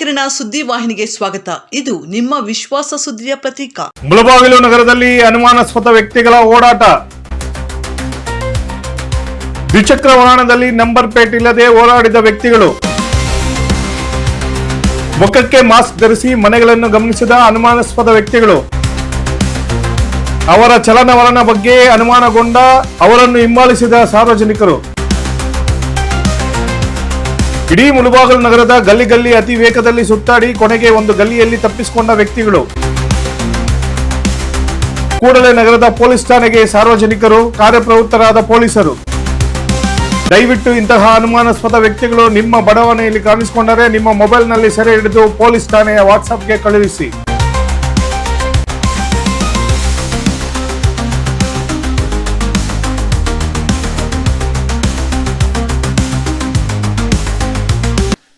ಕಿರಣ ಸುದ್ದಿ ವಾಹಿನಿಗೆ ಸ್ವಾಗತ. ಇದು ನಿಮ್ಮ ವಿಶ್ವಾಸ ಸುದ್ದಿಯ ಪ್ರತೀಕ. ಮುಳಬಾಗಿಲು ನಗರದಲ್ಲಿ ಅನುಮಾನಾಸ್ಪದ ವ್ಯಕ್ತಿಗಳ ಓಡಾಟ. ದ್ವಿಚಕ್ರ ವಾಹನದಲ್ಲಿ ನಂಬರ್ ಪ್ಲೇಟ್ ಇಲ್ಲದೆ ಓಡಾಡಿದ ವ್ಯಕ್ತಿಗಳು. ಮುಖಕ್ಕೆ ಮಾಸ್ಕ್ ಧರಿಸಿ ಮನೆಗಳನ್ನು ಗಮನಿಸಿದ ಅನುಮಾನಾಸ್ಪದ ವ್ಯಕ್ತಿಗಳು. ಅವರ ಚಲನವಲನ ಬಗ್ಗೆ ಅನುಮಾನಗೊಂಡ ಅವರನ್ನು ಹಿಂಬಾಲಿಸಿದ ಸಾರ್ವಜನಿಕರು. ಇಡೀ ಮುಳುಬಾಗಲು ನಗರದ ಗಲ್ಲಿ ಗಲ್ಲಿ ಅತಿ ವೇಗದಲ್ಲಿ ಸುತ್ತಾಡಿ ಕೊನೆಗೆ ಒಂದು ಗಲ್ಲಿಯಲ್ಲಿ ತಪ್ಪಿಸಿಕೊಂಡ ವ್ಯಕ್ತಿಗಳು. ಕೂಡಲೇ ನಗರದ ಪೊಲೀಸ್ ಠಾಣೆಗೆ ಸಾರ್ವಜನಿಕರು, ಕಾರ್ಯಪ್ರವೃತ್ತರಾದ ಪೊಲೀಸರು. ದಯವಿಟ್ಟು ಇಂತಹ ಅನುಮಾನಾಸ್ಪದ ವ್ಯಕ್ತಿಗಳು ನಿಮ್ಮ ಬಡಾವಣೆಯಲ್ಲಿ ಕಾಣಿಸಿಕೊಂಡರೆ ನಿಮ್ಮ ಮೊಬೈಲ್ನಲ್ಲಿ ಸೆರೆ ಹಿಡಿದು ಪೊಲೀಸ್ ಠಾಣೆಯ ವಾಟ್ಸ್ಆಪ್ಗೆ ಕಳುಹಿಸಿ.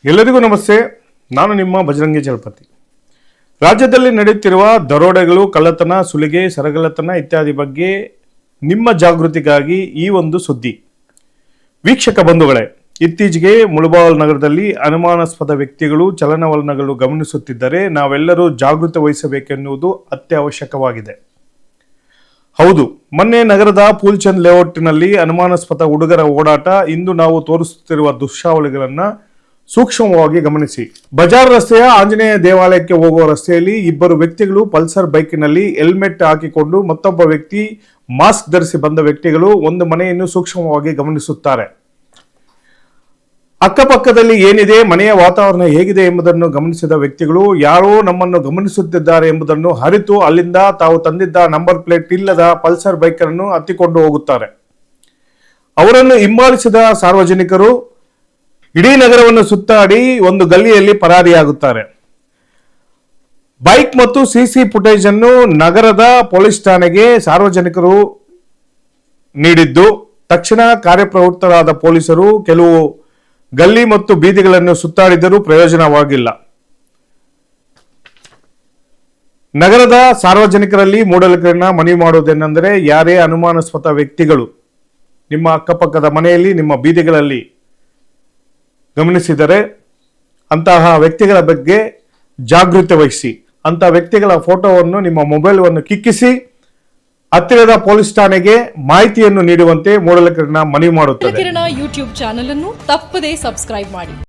ಎಲ್ಲರಿಗೂ ನಮಸ್ತೆ. ನಾನು ನಿಮ್ಮ ಬಜರಂಗಿ ಜಲಪತಿ. ರಾಜ್ಯದಲ್ಲಿ ನಡೆಯುತ್ತಿರುವ ದರೋಡೆಗಳು, ಕಳ್ಳತನ, ಸುಲಿಗೆ ಸರಗಳತನ ಇತ್ಯಾದಿ ಬಗ್ಗೆ ನಿಮ್ಮ ಜಾಗೃತಿಗಾಗಿ ಈ ಒಂದು ಸುದ್ದಿ. ವೀಕ್ಷಕ ಬಂಧುಗಳೇ, ಇತ್ತೀಚೆಗೆ ಮುಳುಬಾವಲ್ ನಗರದಲ್ಲಿ ಅನುಮಾನಾಸ್ಪದ ವ್ಯಕ್ತಿಗಳು ಚಲನವಲನಗಳು ಗಮನಿಸುತ್ತಿದ್ದರೆ ನಾವೆಲ್ಲರೂ ಜಾಗೃತಿ ವಹಿಸಬೇಕೆನ್ನುವುದು ಅತ್ಯವಶ್ಯಕವಾಗಿದೆ. ಹೌದು, ಮೊನ್ನೆ ನಗರದ ಪೂಲ್ಚಂದ್ ಲೇಔಟ್ನಲ್ಲಿ ಅನುಮಾನಾಸ್ಪದ ಹುಡುಗರ ಓಡಾಟ ಇಂದು ನಾವು ತೋರಿಸುತ್ತಿರುವ ದುಶ್ಯಾವಳಿಗಳನ್ನ ಸೂಕ್ಷ್ಮವಾಗಿ ಗಮನಿಸಿ. ಬಜಾರ್ ರಸ್ತೆಯ ಆಂಜನೇಯ ದೇವಾಲಯಕ್ಕೆ ಹೋಗುವ ರಸ್ತೆಯಲ್ಲಿ ಇಬ್ಬರು ವ್ಯಕ್ತಿಗಳು ಪಲ್ಸರ್ ಬೈಕಿನಲ್ಲಿ ಹೆಲ್ಮೆಟ್ ಹಾಕಿಕೊಂಡು ಮತ್ತೊಬ್ಬ ವ್ಯಕ್ತಿ ಮಾಸ್ಕ್ ಧರಿಸಿ ಬಂದ ವ್ಯಕ್ತಿಗಳು ಒಂದು ಮನೆಯನ್ನು ಸೂಕ್ಷ್ಮವಾಗಿ ಗಮನಿಸುತ್ತಾರೆ. ಅಕ್ಕಪಕ್ಕದಲ್ಲಿ ಏನಿದೆ, ಮನೆಯ ವಾತಾವರಣ ಹೇಗಿದೆ ಎಂಬುದನ್ನು ಗಮನಿಸಿದ ವ್ಯಕ್ತಿಗಳು, ಯಾರೋ ನಮ್ಮನ್ನು ಗಮನಿಸುತ್ತಿದ್ದಾರೆ ಎಂಬುದನ್ನು ಅರಿತು ಅಲ್ಲಿಂದ ತಾವು ತಂದಿದ್ದ ನಂಬರ್ ಪ್ಲೇಟ್ ಇಲ್ಲದ ಪಲ್ಸರ್ ಬೈಕ್ ಅನ್ನು ಹತ್ತಿಕೊಂಡು ಹೋಗುತ್ತಾರೆ. ಅವರನ್ನು ಹಿಂಬಾಲಿಸಿದ ಸಾರ್ವಜನಿಕರು ಇಡೀ ನಗರವನ್ನು ಸುತ್ತಾಡಿ ಒಂದು ಗಲ್ಲಿಯಲ್ಲಿ ಪರಾರಿಯಾಗುತ್ತಾರೆ. ಬೈಕ್ ಮತ್ತು ಸಿಸಿ ಫುಟೇಜ್ ಅನ್ನು ನಗರದ ಪೊಲೀಸ್ ಠಾಣೆಗೆ ಸಾರ್ವಜನಿಕರು ನೀಡಿದ್ದು. ತಕ್ಷಣ ಕಾರ್ಯಪ್ರವೃತ್ತರಾದ ಪೊಲೀಸರು ಕೆಲವು ಗಲ್ಲಿ ಮತ್ತು ಬೀದಿಗಳನ್ನು ಸುತ್ತಾಡಿದರೂ ಪ್ರಯೋಜನವಾಗಿಲ್ಲ. ನಗರದ ಸಾರ್ವಜನಿಕರಲ್ಲಿ ಮೂಡಲಕರನ್ನ ಮನವಿ ಮಾಡುವುದೇನೆಂದರೆ, ಯಾರೇ ಅನುಮಾನಾಸ್ಪದ ವ್ಯಕ್ತಿಗಳು ನಿಮ್ಮ ಅಕ್ಕಪಕ್ಕದ ಮನೆಯಲ್ಲಿ, ನಿಮ್ಮ ಬೀದಿಗಳಲ್ಲಿ ಗಮನಿಸಿದರೆ ಅಂತಹ ವ್ಯಕ್ತಿಗಳ ಬಗ್ಗೆ ಜಾಗೃತಿ ವಹಿಸಿ. ಅಂತಹ ವ್ಯಕ್ತಿಗಳ ಫೋಟೋವನ್ನು, ನಿಮ್ಮ ಮೊಬೈಲ್ವನ್ನು ಕಿಕ್ಕಿಸಿ, ಹತ್ತಿರದ ಪೊಲೀಸ್ ಠಾಣೆಗೆ ಮಾಹಿತಿಯನ್ನು ನೀಡುವಂತೆ ಮೂಡಲಕಿರಣ ಮನವಿ ಮಾಡುತ್ತದೆ. ಯೂಟ್ಯೂಬ್ ಚಾನಲ್ ಅನ್ನು ತಪ್ಪದೇ ಸಬ್ಸ್ಕ್ರೈಬ್ ಮಾಡಿ.